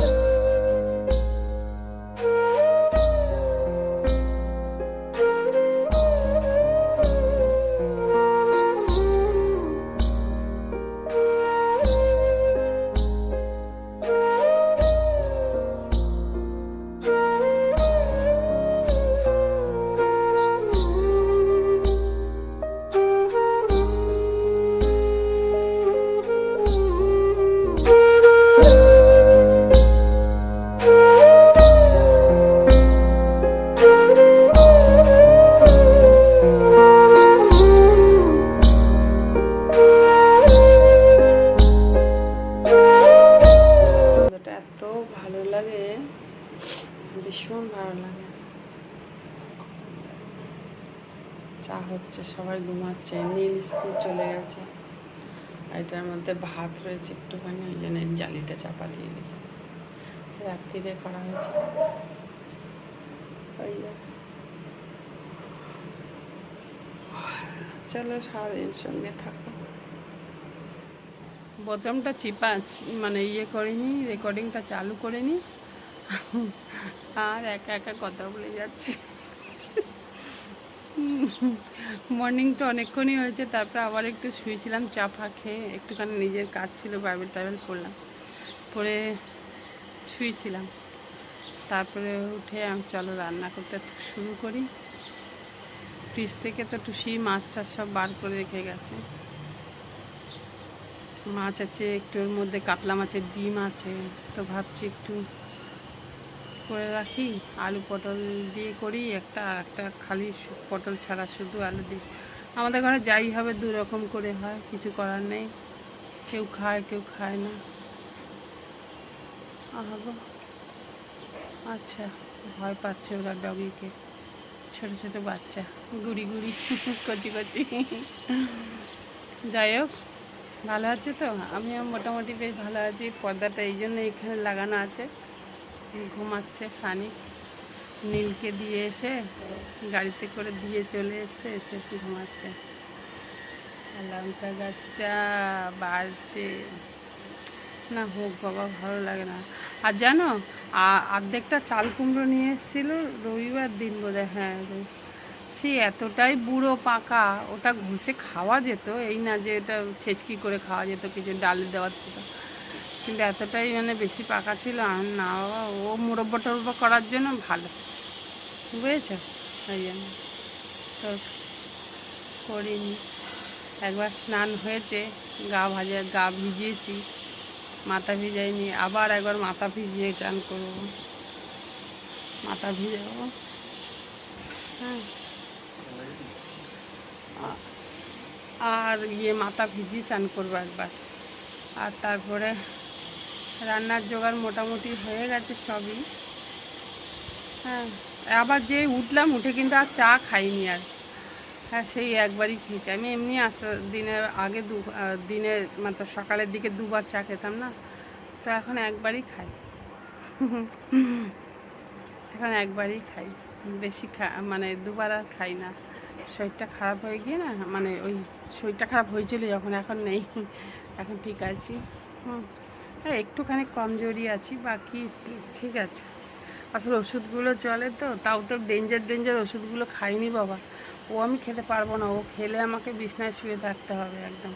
ওটা চা হচ্ছে, সবাই ঘুমাচ্ছে, নীল স্কুল চলে গেছে। আর এটার মধ্যে ভাত রয়েছে একটুখানি, ওই জন্য জালিটা চাপা দিয়ে দিই রাত্রিরে করা হয়েছে। চলো সারাদিন সঙ্গে থাকো। বোতামটা চিপা মানে ইয়ে করিনি রেকর্ডিংটা চালু করিনি। আর একা একা কথা বলে যাচ্ছি। মর্নিং তো অনেকক্ষণই হয়েছে, তারপর আবার একটু শুয়েছিলাম, চা ফা খেয়ে একটুখানি নিজের কাজ ছিল বাইবেল টাইবেল করলাম পরে শুয়েছিলাম। তারপরে উঠে আমি চলো রান্না করতে শুরু করি। ফ্রিজ থেকে তো টুসি, মাছ টাছ সব বার করে রেখে গেছে। মাছ আছে একটু ওর মধ্যে কাতলা মাছের ডিম আছে, তো ভাবছি একটু করে রাখি। আলু পটল দিয়ে করি, একটা একটা খালি পটল ছাড়া শুধু আলু দিই আমাদের ঘরে যাই হবে দু রকম করে হয়, কিছু করার নেই। কেউ খায় কেউ খায় না। আচ্ছা ভয় পাচ্ছে ওরা ডগিকে। ছোট ছোট বাচ্চা, গুড়ি গুড়ি, কচি কচি। যাই হোক, ভালো আছে তো? আমিও মোটামুটি বেশ ভালো আছি, পর্দাটা এই জন্য এখানে লাগানো আছে। ঘুমাচ্ছে সানি নীলকে দিয়ে এসে গাড়িতে করে দিয়ে চলে এসছে, এসে ঘুমাচ্ছে। আর লঙ্কা গাছটা বাড়ছে। না হোক বাবা, ভালো লাগে না। আর জানো অর্ধেকটা চাল কুমড়ো নিয়ে এসেছিল রবিবার দিন বোধহয় হ্যাঁ। সে এতটাই বুড়ো পাকা, ওটা ঘষে খাওয়া যেত, এই না যে এটা ছেচকি করে খাওয়া যেত, কিছু ডালে দেওয়ার কিন্তু এতটাই মানে বেশি পাকা ছিল, আর না ও মুরব্বা টরব্বা করার জন্য ভালো। বুঝেছ? ওই জন্য। তো করিনি। একবার স্নান হয়েছে, গা ভাজা, গা ভিজিয়েছি, মাথা ভিজাইনি, আবার একবার মাথা ভিজিয়ে চান করব। মাথা ভিজাবো। হ্যাঁ। আর ইয়ে মাথা ভিজিয়ে চান করব একবার। আর তারপরে রান্নার জোগাড় মোটামুটি হয়ে গেছে সবই। হ্যাঁ আবার যে উঠলাম, উঠে কিন্তু আর চা খাইনি আর। হ্যাঁ সেই একবারই খেয়েছি। আমি এমনি আসা দিনের আগে দু দিনের মানে সকালের দিকে দুবার চা খেতাম না? তো এখন একবারই খাই। এখন একবারই খাই। বেশি খা মানে দুবার আর খাই না। শরীরটা খারাপ হয়ে গিয়ে না মানে ওই শরীরটা খারাপ হয়েছিল যখন, এখন নেই। এখন ঠিক আছি। হুম। আর একটুখানি কমজোরি আছি, বাকি ঠিক আছে। আসলে ওষুধগুলো চলে তো, তাও তো ডেঞ্জার ডেঞ্জার ওষুধগুলো খাইনি বাবা। ও আমি খেতে পারব না, ও খেলে আমাকে বিছনায় শুয়ে থাকতে হবে একদম।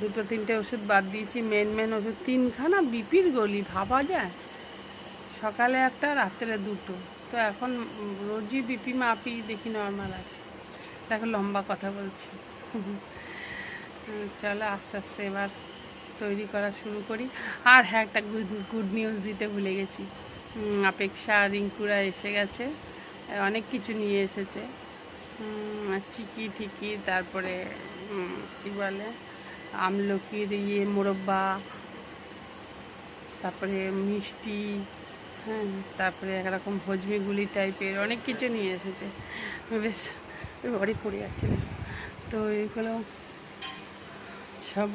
দুটো, তিনটে ওষুধ বাদ দিয়েছি মেন মেন ওষুধ, তিনখানা বিপির গলি, ভাবা যায়? সকালে একটা, রাত্রে দুটো। তো এখন রোজই বিপি মাপি, দেখি নর্মাল আছে। দেখো লম্বা কথা বলছি। চলো আস্তে আস্তে এবার তৈরি করা শুরু করি। আর হ্যাঁ একটা গুড গুড নিউজ দিতে ভুলে গেছি। অপেক্ষা রিঙ্কুরা এসে গেছে। অনেক কিছু নিয়ে এসেছে। চিকি টিকি তারপরে কি বলে, আমলকির ইয়ে মোরব্বা, তারপরে মিষ্টি হ্যাঁ তারপরে একরকম হজমি গুলি টাইপের অনেক কিছু নিয়ে এসেছে। বেশ ঘরে পড়ে যাচ্ছিল তো এগুলো সব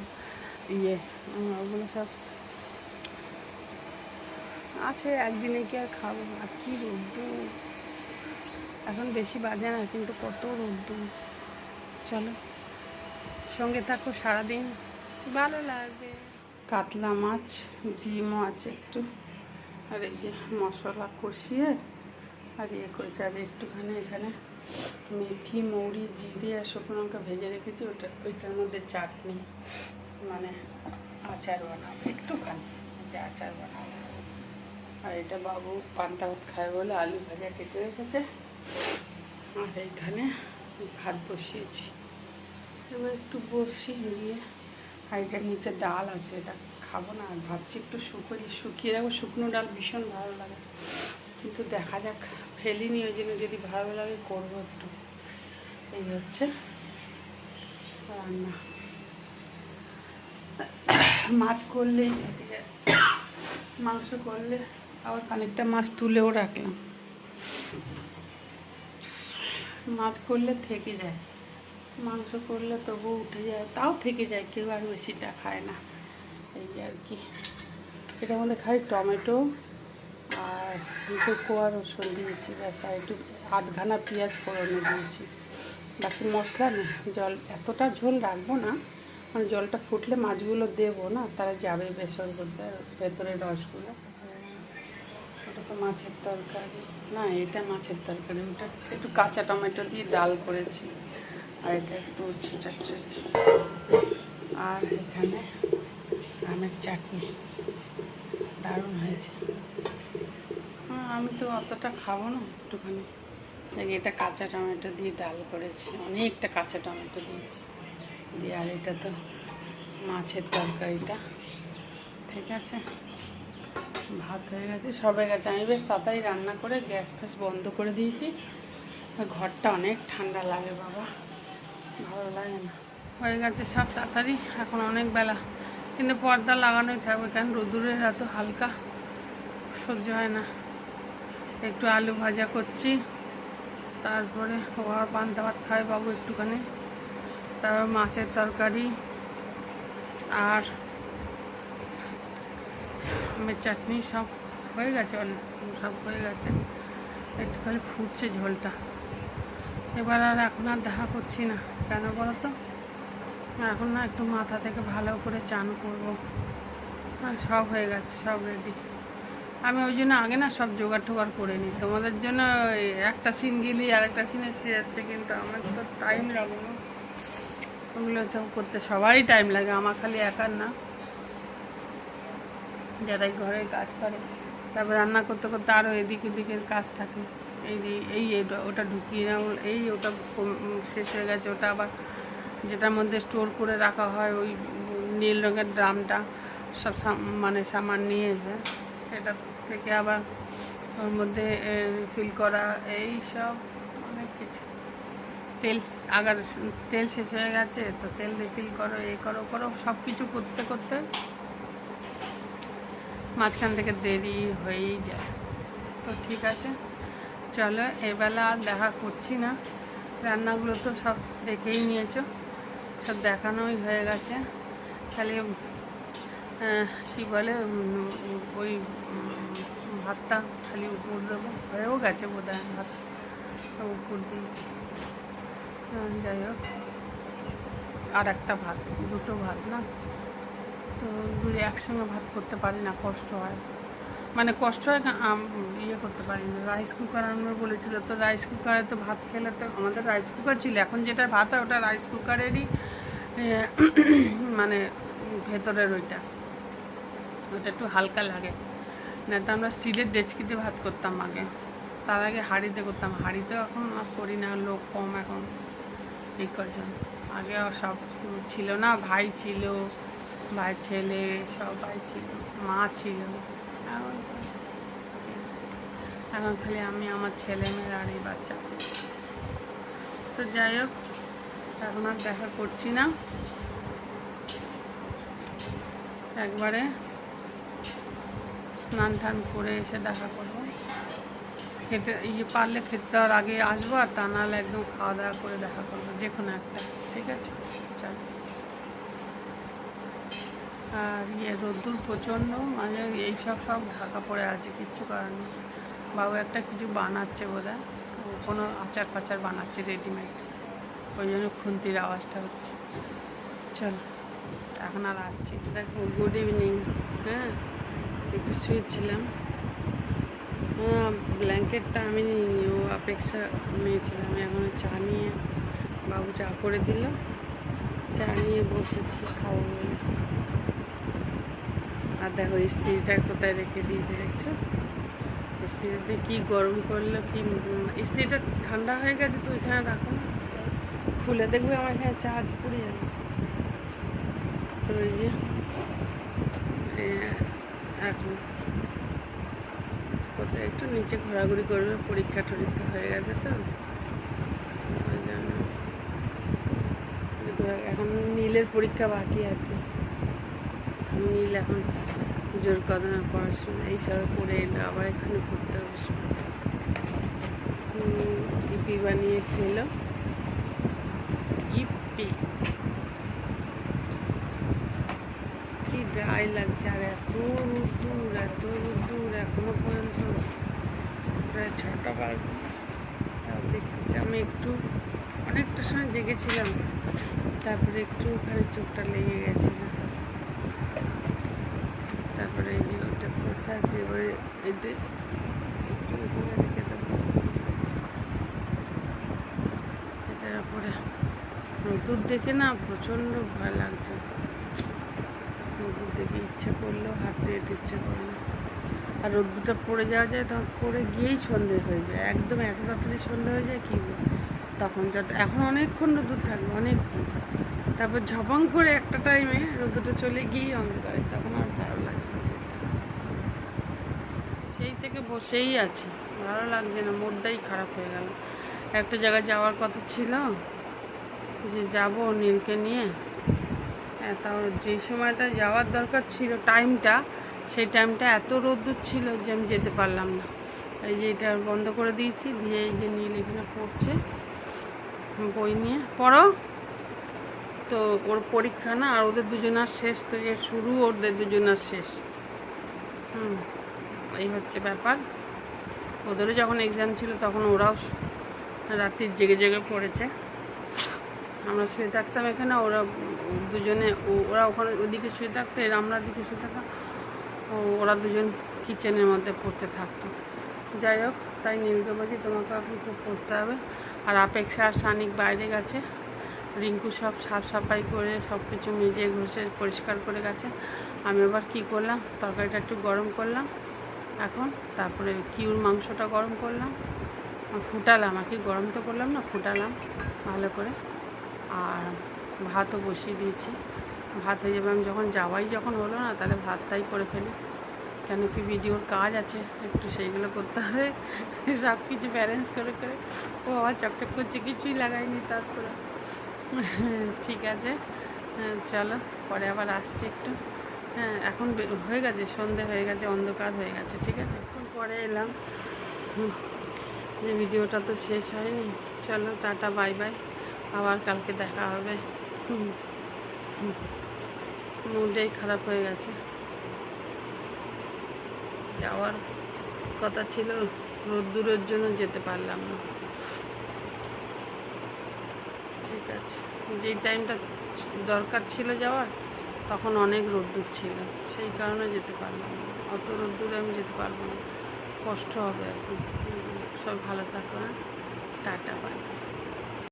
ইয়ে ওগুলো সব আছে, একদিনে কি আর খাব? আর কি রোদ্দুর? এখন বেশি বাজে না, কিন্তু কত রোদ্দুর। চলো, সঙ্গে থাকো সারাদিন। ভালো লাগবে। কাতলা মাছ ডিমও আছে একটু। আর এই যে মশলা কষিয়ে, আর ইয়ে করেছি আর একটুখানি এখানে। মেথি, মৌরি, জিরে আর শুকনো লঙ্কা ভেজে রেখেছি, ওটা, ওইটার মধ্যে চাটনি। মানে আচার বানাবো একটুখানি যে আচার বানাবো আর এটা বাবু পান্তা ভাত খায় বলে আলু ভাজা কেটে রেখেছে। আর এইখানে ভাত বসিয়েছি। এবার একটু বসিয়ে নিয়ে আর এটার নিচে ডাল আছে, এটা খাব না। আর ভাবছি একটু শুকিয়ে শুকিয়ে রাখব। শুকনো ডাল ভীষণ ভালো লাগে। কিন্তু দেখা যাক, ফেলিনি ওই জন্য যদি ভালো লাগে, করব একটু। এই হচ্ছে রান্না। মাছ করলে, মাংস করলে আবার খানিকটা মাছ তুলেও রাখলাম। মাছ করলে থেকে যায়। মাংস করলে তবু উঠে যায়, তাও থেকে যায়, কেউ আর বেশিটা খায় না। এই আর কি। এটা মধ্যে খাই টমেটো আর দুটো কোয়া রসুন দিয়েছি, ব্যাস, আর একটু আধখানা পেঁয়াজ ফোড়নে দিয়েছি। বাকি মশলা জল, এতটা ঝোল রাখব না। মানে জলটা ফুটলে মাছগুলো দেবো না তারা যাবে বেসর করতে ভেতরে রসগুলো। ওটা তো মাছের তরকারি। না এটা মাছের তরকারি। ওটা একটু কাঁচা টমেটো দিয়ে ডাল করেছি আর এটা একটু ছিটাচ্ছি আর এখানে আমের চাটনি। দারুণ হয়েছে। হ্যাঁ, আমি তো অতটা খাব না একটুখানি। এটা কাঁচা টমেটো দিয়ে ডাল করেছি অনেকটা কাঁচা টমেটো দিয়েছি। দিয়ে আর এটা তো মাছের তরকারিটা। ঠিক আছে? ভাত হয়ে গেছে, সবে গেছে। আমি বেশ তাড়াতাড়ি রান্না করে গ্যাস ফ্যাস বন্ধ করে দিয়েছি। ঘরটা অনেক ঠান্ডা লাগে বাবা। ভালো লাগে না। হয়ে গেছে সব তাড়াতাড়ি। এখন অনেক বেলা। কিন্তু পর্দা লাগানোই থাকবে, কারণ রোদুরের এত হালকা। সহ্য হয় না। একটু আলু ভাজা করছি। তারপরে ও আর পান্তা ভাত খায় বাবু একটুখানি। তারপর মাছের তরকারি আর আমের চাটনি সব হয়ে গেছে অনেক সব হয়ে গেছে। একটু খালি ফুটছে ঝোলটা। এবার আর এখন আর দেখা করছি না। কেন বলো তো? এখন না একটু মাথা থেকে ভালো করে চান করব। সব হয়ে গেছে, সব রেডি আমি ওই জন্য আগে না সব জোগাড় টোগাড় করে নিই। তোমাদের জন্য একটা সিন গেলি আর একটা সিনে যাচ্ছে, কিন্তু আমার তো টাইম লাগে না। ওগুলো তো করতে সবারই টাইম লাগে, আমার খালি একার না। যারাই ঘরে কাজ করে, তারপর রান্না করতে করতে আরও এদিক ওদিকের কাজ থাকে। এই এই ওটা ঢুকিয়ে নাও, এই ওটা শেষ হয়ে গেছে, ওটা আবার যেটার মধ্যে স্টোর করে রাখা হয়, ওই নীল রঙের ড্রামটা সব মানে সামান নিয়ে এসে, সেটা থেকে আবার ওর মধ্যে ফিল করা, এই সব অনেক কিছু। তেল আগার তেল শেষ হয়ে গেছে, তো তেল রিফিল করো, এ করো করো সব কিছু করতে করতে মাঝখান থেকে দেরি হয়েই যায়। তো ঠিক আছে, চলো এবেলা দেখা করছি না। রান্নাগুলো তো সব দেখেই নিয়েছো, সব দেখানোই হয়ে গেছে। খালি কি বলে ওই ভাতটা খালি উপর দেবো। হয়েও গেছে বোধ হয় ভাত, উপর দিয়ে। যাই হোক। আর একটা ভাত, দুটো ভাত না? তো দুই একসঙ্গে ভাত করতে পারি না, কষ্ট হয়। মানে কষ্ট হয় ইয়ে করতে পারি না। রাইস কুকার আমরা বলেছিল, তো রাইস কুকারে তো ভাত খেলে তো আমাদের রাইস কুকার ছিল। এখন যেটা ভাত হয় ওটা রাইস কুকারেরই মানে ভেতরের ওইটা। ওটা একটু হালকা লাগে। না তো আমরা স্টিলের ডেচকিতে ভাত করতাম আগে। তার আগে হাঁড়িতে করতাম। হাঁড়িতেও এখন করি না, লোক কম এখন। এই কজন আগে সব ছিল না, ভাই ছিল, ভাই ছেলে সবাই ছিল, মা ছিল। এখন এখন খালি আমি, আমার ছেলে মেয়ের আর এই বাচ্চা। তো যাই হোক, এখন আর দেখা করছি না। একবারে স্নান টান করে এসে দেখা করব। খেতে ইয়ে পারলে খেতে দেওয়ার আগে আসব আর তা নাহলে একদম খাওয়া দাওয়া করে দেখা করব, যে কোনো একটা, ঠিক আছে? চল। আর ইয়ে রোদ্দুর প্রচণ্ড মানে এইসব সব ঢাকা পড়ে আছে, কিচ্ছু কারণ বাবু একটা কিছু বানাচ্ছে বোধ কোনো আচার ফাচার বানাচ্ছে রেডিমেড ওই জন্য খুন্তির আওয়াজটা হচ্ছে। চল, এখন আর আসছি। দেখো গুড ইভিনিং হ্যাঁ? একটু শুয়েছিলাম। ব্ল্যাঙ্কেটটা আমি নিইনি, ও অপেক্ষা নিয়েছিল। আমি এখন চা নিয়ে বাবু চা করে দিল। চা নিয়ে বসেছি, খাব বলে। আর দেখো স্ত্রীটা কোথায় রেখে দিয়েছে দেখছ? স্ত্রীতে কি গরম করল কি স্ত্রীটা ঠান্ডা হয়ে গেছে তো ওইখানে রাখো খুলে দেখবে আমার এখানে চা চার্জ পড়ে যাবে। তো ওই যে এখন একটু নিচে ঘোরাঘুরি করবে পরীক্ষা টরীক্ষা হয়ে গেছে তো। ওই জন্য এখন নীলের পরীক্ষা বাকি আছে। নীল এখন জোর কদমে পড়াশোনা এইসবে পড়ে এলো আবার এখানে পড়তে হুম, ইপি বানিয়ে খেলো। ইপি। ড্রাই লাগছে, আর এত রোদ্দুর এত রোদ্দুর এখনও পর্যন্ত প্রায় ছটা বাজে। দেখছি আমি একটু, অনেকটা সময় জেগেছিলাম, তারপরে একটু ওখানে চোখটা লেগে গেছিল। তারপরে এই যে ওটা বসে আছে, এবারে এটা একটু রেখে দেবো। এটার উপরে। দেখে না প্রচণ্ড ভয় লাগছে। দেখে ইচ্ছে করল, হাঁটতে যেতে ইচ্ছে করল। আর রোদ্দুরটা পড়ে যাওয়া যায়, তখন পড়ে গিয়েই সন্ধে হয়ে যায়। একদম এত তাড়াতাড়ি সন্ধে হয়ে যায়, কী তখন যত, এখন অনেকক্ষণ রোদ্দুর থাকবে, অনেকক্ষণ। তারপর ঝপং করে একটা টাইমে রোদ্দুরটা চলে গিয়েই অন্ধকারে, তখন আর ভালো লাগে সেই থেকে বসেই আছি, ভালো লাগছে না মুডটাই খারাপ হয়ে গেল। একটা জায়গায় যাওয়ার কথা ছিল, যে যাব নীলকে নিয়ে। হ্যাঁ, তাও যে সময়টা যাওয়ার দরকার ছিল টাইমটা সেই টাইমটা এত রোদ্দুর ছিল যে আমি যেতে পারলাম না। এই যে এটা বন্ধ করে দিয়েছি দিয়ে এই যে নীল এখানে পড়ছে। বই নিয়ে। পড়ো। তো ওর পরীক্ষা না আর ওদের দুজনার শেষ তো এর শুরু ওদের দুজনার শেষ। হুম এই হচ্ছে ব্যাপার। ওদেরও যখন এক্সাম ছিল তখন ওরাও রাত্রির জেগে জেগে পড়েছে। আমরা শুয়ে থাকতাম এখানে, ওরা দুজনে ওরা ওখানে ওদিকে শুয়ে থাকতো, এর আমরা দিকে শুয়ে থাকতাম ও, ওরা দুজন কিচেনের মধ্যে পড়তে থাকতো। যাই হোক, তাই নীলকে বলছি তোমাকে এখন খুব পড়তে হবে। আর আপেক্ষা আর সানিক বাইরে গেছে। রিঙ্কু সব সাফ সাফাই করে, সব কিছু মেজে ঘষে পরিষ্কার করে গেছে। আমি আবার কী করলাম, তরকারিটা একটু গরম করলাম। এখন তারপরে কিউর মাংসটা গরম করলাম। ফুটালাম, আর কি গরম তো করলাম না, ফুটালাম ভালো করে। আর ভাতও বসিয়ে দিয়েছি। ভাত হয়ে যাবে। আমি যখন যাওয়াই যখন হলো না তাহলে ভাতটাই করে ফেলি। কেন কি ভিডিওর কাজ আছে একটু সেইগুলো করতে হবে। সব কিছু ব্যালেন্স করে করে। ও আবার চকচক করছে কিছুই লাগাইনি তারপরে। ঠিক আছে। হ্যাঁ, চলো পরে আবার আসছি একটু। হ্যাঁ এখন হয়ে গেছে সন্ধে হয়ে গেছে অন্ধকার হয়ে গেছে ঠিক আছে? এখন পরে এলাম। যে ভিডিওটা তো শেষ হয়নি। চলো টাটা বাই বাই। আবার কালকে দেখা হবে। হুম। মুডটাই খারাপ হয়ে গেছে। যাওয়ার কথা ছিল রোদ্দুরের জন্য যেতে পারলাম না। ঠিক আছে। যেই টাইমটা দরকার ছিল যাওয়ার তখন অনেক রোদ্দুর ছিল। সেই কারণে যেতে পারলাম না। অত রোদ্দুরে আমি যেতে পারব না। কষ্ট হবে এখন। হুম, সব ভালো থাকো হ্যাঁ? Tata bye